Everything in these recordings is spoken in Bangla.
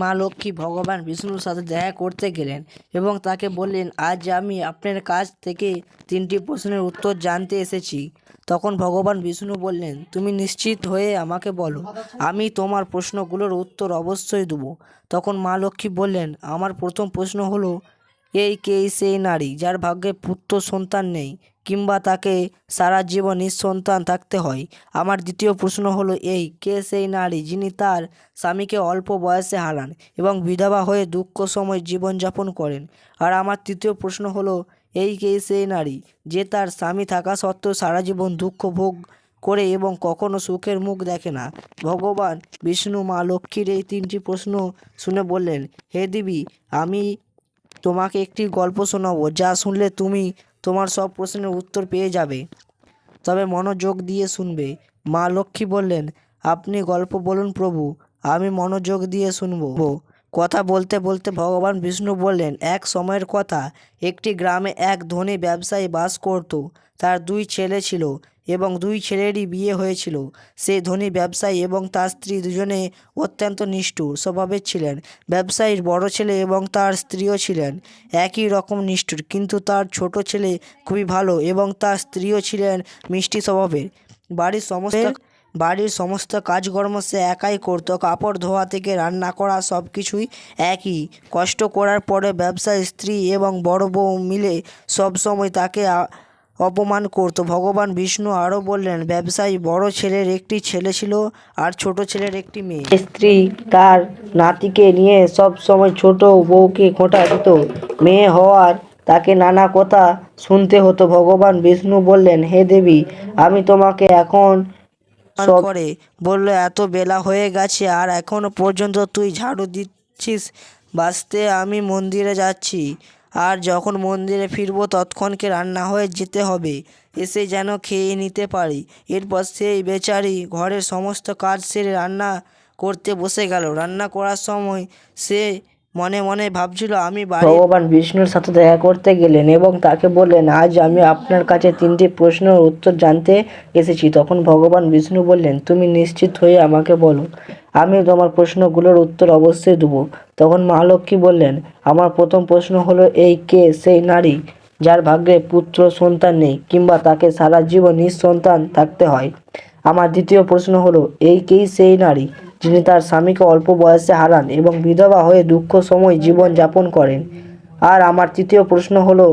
মা লক্ষ্মী ভগবান বিষ্ণুর সাথে দেখা করতে গেলেন এবং তাকে বললেন, আজ আমি আপনার কাছ থেকে তিনটি প্রশ্নের উত্তর জানতে এসেছি। তখন ভগবান বিষ্ণু বললেন, তুমি নিশ্চিত হয়ে আমাকে বলো, আমি তোমার প্রশ্নগুলোর উত্তর অবশ্যই দেবো। তখন মা লক্ষ্মী বললেন, আমার প্রথম প্রশ্ন হলো, এই কে সেই নারী যার ভাগ্যে পুত্র সন্তান নেই? কিংবা তাকে সারা জীবন নিঃসন্তান থাকতে হয়। আমার দ্বিতীয় প্রশ্ন হলো এই, কে সেই নারী যিনি তার স্বামীকে অল্প বয়সে হারান এবং বিধবা হয়ে দুঃখ সময় জীবনযাপন করেন? আর আমার তৃতীয় প্রশ্ন হলো এই, কে সেই নারী যে তার স্বামী থাকা সত্ত্বেও সারা জীবন দুঃখ ভোগ করে এবং কখনো সুখের মুখ দেখে না? ভগবান বিষ্ণু, মা লক্ষ্মীর এই তিনটি প্রশ্ন শুনে বললেন, হে দেবী, আমি তোমাকে একটি গল্প শোনাবো যা শুনলে তুমি তোমার সব প্রশ্নের উত্তর পেয়ে যাবে। তবে মনোযোগ দিয়ে শুনবে। মা লক্ষ্মী বললেন, আপনি গল্প বলুন প্রভু, আমি মনোযোগ দিয়ে শুনব। কথা বলতে বলতে ভগবান বিষ্ণু বললেন, এক সময়ের কথা, একটি গ্রামে এক ধনী ব্যবসায়ী বাস করত, তার দুই ছেলে ছিল এবং দুই ছেলেরই বিয়ে হয়েছিল। সেই ধনী ব্যবসায়ী এবং তার স্ত্রী দুজনে অত্যন্ত নিষ্ঠুর স্বভাবের ছিলেন। ব্যবসায়ীর বড় ছেলে এবং তার স্ত্রীও ছিলেন, একই রকম নিষ্ঠুর। কিন্তু তার ছোট ছেলে খুবই ভালো এবং তার স্ত্রীও ছিলেন মিষ্টি স্বভাবের। বাড়ির সমস্ত বাড়ির সমস্ত কাজকর্ম সে একাই করতো, কাপড় ধোয়া থেকে রান্না করা সব কিছুই একই। কষ্ট করার পরে ব্যবসায়ী, স্ত্রী এবং বড় বউ মিলে সব সময় তাকে অপমান করতো। ভগবান বিষ্ণু আরও বললেন, ব্যবসায়ী, বড় ছেলের একটি ছেলে ছিল আর ছোট ছেলের একটি মেয়ে। স্ত্রী তার নাতিকে নিয়ে সব সময় ছোট বউকে খোঁটা দিত। মেয়ে হওয়ার তাকে নানা কথা শুনতে হতো। ভগবান বিষ্ণু বললেন, হে দেবী, আমি তোমাকে এখন করে বলল এত বেলা হয়ে গেছে আর এখনও পর্যন্ত তুই ঝাড়ু দিচ্ছিস বাঁচতে আমি মন্দিরে যাচ্ছি। আর যখন মন্দিরে ফিরবো তৎক্ষণকে রান্না হয়ে যেতে হবে এসে যেন খেয়ে নিতে পারি। এরপর সেই বেচারি ঘরের সমস্ত কাজ সেরে রান্না করতে বসে গেল। রান্না করার সময় সে মনে মনে ভাবছিল, আমি ভগবান বিষ্ণুর সাথে দেখা করতে গেলেন এবং তাকে বললেন, আজ আমি আপনার কাছে তিনটি প্রশ্নের উত্তর জানতে এসেছি। তখন ভগবান বিষ্ণু বললেন, তুমি নিশ্চিত হয়ে আমাকে বলো, আমি তোমার প্রশ্নগুলোর উত্তর অবশ্যই দেবো। তখন মহালক্ষ্মী বললেন, আমার প্রথম প্রশ্ন হলো, এই কে সেই নারী যার ভাগ্যে পুত্র সন্তান নেই কিংবা তাকে সারা জীবন নিঃসন্তান থাকতে হয়? আমার দ্বিতীয় প্রশ্ন হলো, এই কেই সেই নারী? যিনি তার স্বামীকে অল্প বয়সে হারান এবং বিধবা হয়ে দুঃখ সময় জীবন যাপন করেন। আর আমার তৃতীয় প্রশ্ন হলো,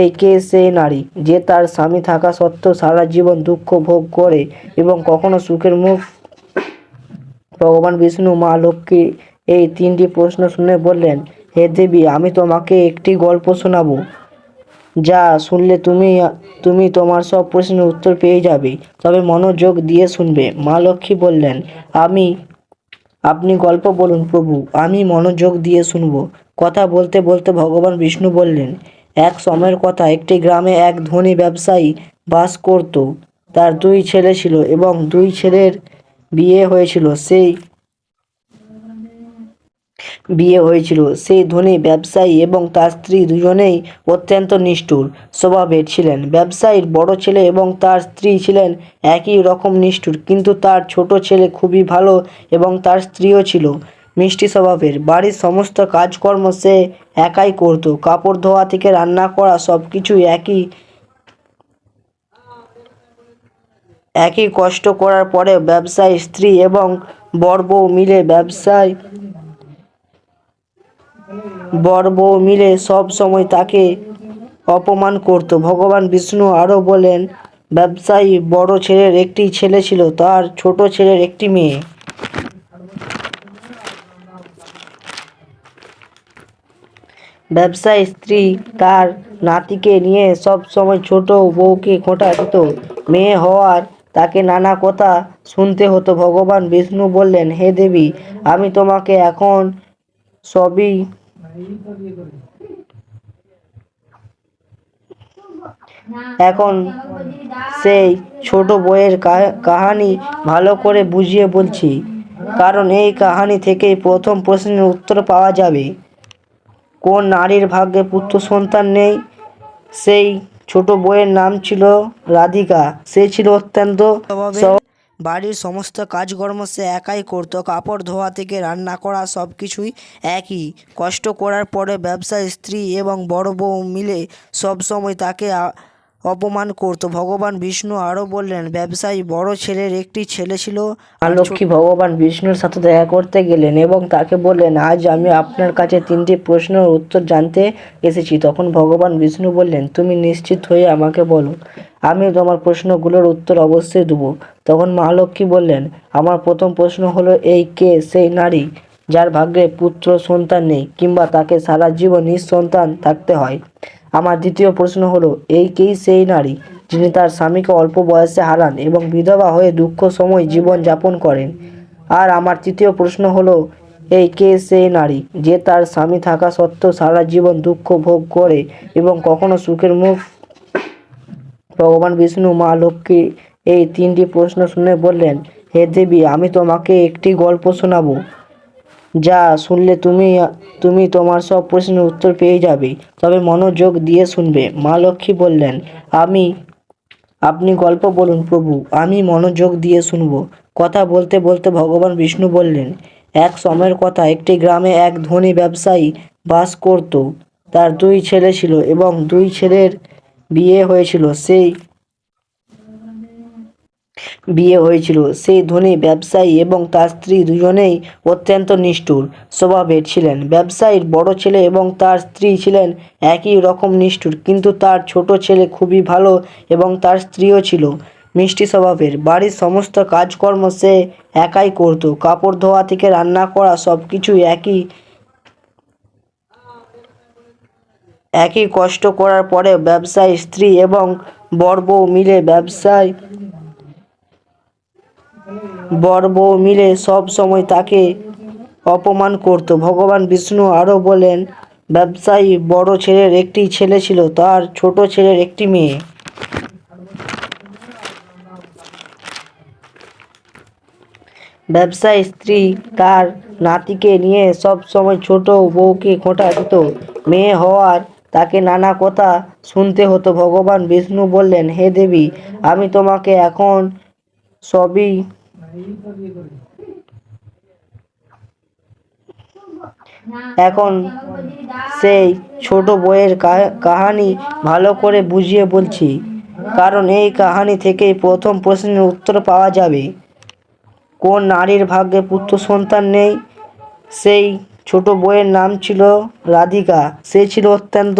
এই কে সেই নারী যে তার স্বামী থাকা সত্ত্বেও সারা জীবন দুঃখ ভোগ করে এবং কখনো সুখের মুখ? ভগবান বিষ্ণু মা লক্ষ্মী এই তিনটি প্রশ্ন শুনে বললেন, হে দেবী, আমি তোমাকে একটি গল্প শোনাবো, যা শুনলে তুমি তুমি তোমার সব প্রশ্নের উত্তর পেয়ে যাবে। তবে মনোযোগ দিয়ে শুনবে। মা লক্ষ্মী বললেন, আমি আপনি গল্প বলুন প্রভু, আমি মনোযোগ দিয়ে শুনব। কথা বলতে বলতে ভগবান বিষ্ণু বললেন, এক সময়ের কথা, একটি গ্রামে এক ধনী ব্যবসায়ী বাস করত। তার দুই ছেলে ছিল এবং দুই ছেলের বিয়ে হয়েছিল। সেই বিয়ে হয়েছিল। সেই ধনী ব্যবসায়ী এবং তার স্ত্রী দুজনেই অত্যন্ত নিষ্ঠুর স্বভাবের ছিলেন। ব্যবসায়ীর বড় ছেলে এবং তার স্ত্রী ছিলেন একই রকম নিষ্ঠুর, কিন্তু তার ছোট ছেলে খুবই ভালো এবং তার স্ত্রীও ছিল মিষ্টি স্বভাবের। বাড়ির সমস্ত কাজকর্ম সে একাই করত। কাপড় ধোয়া থেকে রান্না করা সব কিছু একই একই কষ্ট করার পরে ব্যবসায়ী, স্ত্রী এবং বড় বউ মিলে ব্যবসায় বর বউ মিলে সব সময় তাকে অপমান করত। ভগবান বিষ্ণু আরও বলেন, ব্যবসায়ী বড় ছেলের একটি ছেলে ছিল, তার ছোট ছেলের একটি মেয়ে। ব্যবসায়ী স্ত্রী তার নাতিকে নিয়ে সব সময় ছোট বউকে খোঁটা দিত। মেয়ে হওয়ার তাকে নানা কথা শুনতে হতো। ভগবান বিষ্ণু বললেন, হে দেবী, আমি তোমাকে এখন সবই এখন সেই ছোট বইয়ের কাহানি ভালো করে বুঝিয়ে বলছি, কারণ এই কাহানি থেকে প্রথম প্রশ্নের উত্তর পাওয়া যাবে। কোন নারীর ভাগ্যে পুত্র সন্তান নেই? সেই ছোট বইয়ের নাম ছিল রাধিকা। সে ছিল অত্যন্ত বাড়ির সমস্ত কাজকর্ম সে একাই করতো, কাপড় ধোয়া থেকে রান্না করা সব কিছুই একই। কষ্ট করার পরে ব্যবসায়ী, স্ত্রী এবং বড় বউ মিলে সবসময় তাকে অপমান করত। ভগবান বিষ্ণু আরও বললেন ব্যবসায়ী বড় ছেলের একটি ছেলে ছিল আর লক্ষ্মী ভগবান বিষ্ণুর সাথে দেখা করতে গেলেন এবং তাকে বললেন আজ আমি আপনার কাছে তিনটি প্রশ্নের উত্তর জানতে এসেছি। তখন ভগবান বিষ্ণু বললেন তুমি নিশ্চিত হয়ে আমাকে বলো আমি তোমার প্রশ্নগুলোর উত্তর অবশ্যই দেবো। তখন মহালক্ষ্মী বললেন আমার প্রথম প্রশ্ন হলো এই কে সেই নারী যার ভাগ্যে পুত্র সন্তান নেই কিংবা তাকে সারা জীবন নিঃসন্তান থাকতে হয়? আমার দ্বিতীয় প্রশ্ন হলো, এই কেই সেই নারী যিনি তার স্বামীকে অল্প বয়সে হারান এবং বিধবা হয়ে দুঃখ সময় জীবন যাপন করেন? আর আমার তৃতীয় প্রশ্ন হলো, এই কে সেই নারী যে তার স্বামী থাকা সত্ত্বেও সারা জীবন দুঃখ ভোগ করে এবং কখনো সুখের মুখ? ভগবান বিষ্ণু মা লক্ষ্মী এই তিনটি প্রশ্ন শুনে বললেন, হে দেবী, আমি তোমাকে একটি গল্প শোনাবো। যা শুনলে তুমি তুমি তোমার সব প্রশ্নের উত্তর পেয়ে যাবে। তবে মনোযোগ দিয়ে শুনবে। মা লক্ষ্মী বললেন, আমি, আপনি গল্প বলুন প্রভু, আমি মনোযোগ দিয়ে শুনব। কথা বলতে বলতে ভগবান বিষ্ণু বললেন, এক সময়ের কথা, একটি গ্রামে এক ধনী ব্যবসায়ী বাস করত। তার দুই ছেলে ছিল এবং দুই ছেলের বিয়ে হয়েছিল। সেই বিয়ে হয়েছিল। সেই ধনী ব্যবসায়ী এবং তার স্ত্রী দুজনেই অত্যন্ত নিষ্ঠুর স্বভাবের ছিলেন। ব্যবসায়ীর বড় ছেলে এবং তার স্ত্রী ছিলেন একই রকম নিষ্ঠুর, কিন্তু তার ছোট ছেলে খুবই ভালো এবং তার স্ত্রীও ছিল মিষ্টি স্বভাবের। বাড়ির সমস্ত কাজকর্ম সে একাই করত। কাপড় ধোয়া থেকে রান্না করা সব কিছুই একই একই কষ্ট করার পরে ব্যবসায়ী, স্ত্রী এবং বড় বউ মিলে ব্যবসায় বর বউ মিলে সব সময় তাকে অপমান করত। ভগবান বিষ্ণু আরও বলেন, ব্যবসায়ী বড় ছেলের একটি ছেলে ছিল, তার ছোট ছেলের একটি মেয়ে। ব্যবসায়ী স্ত্রী তার নাতিকে নিয়ে সব সময় ছোট বউকে খোঁটা দিত। মেয়ে হওয়ার তাকে নানা কথা শুনতে হতো। ভগবান বিষ্ণু বললেন, হে দেবী, আমি তোমাকে এখন সবই এখন সেই ছোট বইয়ের কাহানি ভালো করে বুঝিয়ে বলছি। কারণ এই কাহানি থেকে প্রথম প্রশ্নের উত্তর পাওয়া যাবে। কোন নারীর ভাগ্যে পুত্র সন্তান নেই? সেই ছোট বইয়ের নাম ছিল রাধিকা। সে ছিল অত্যন্ত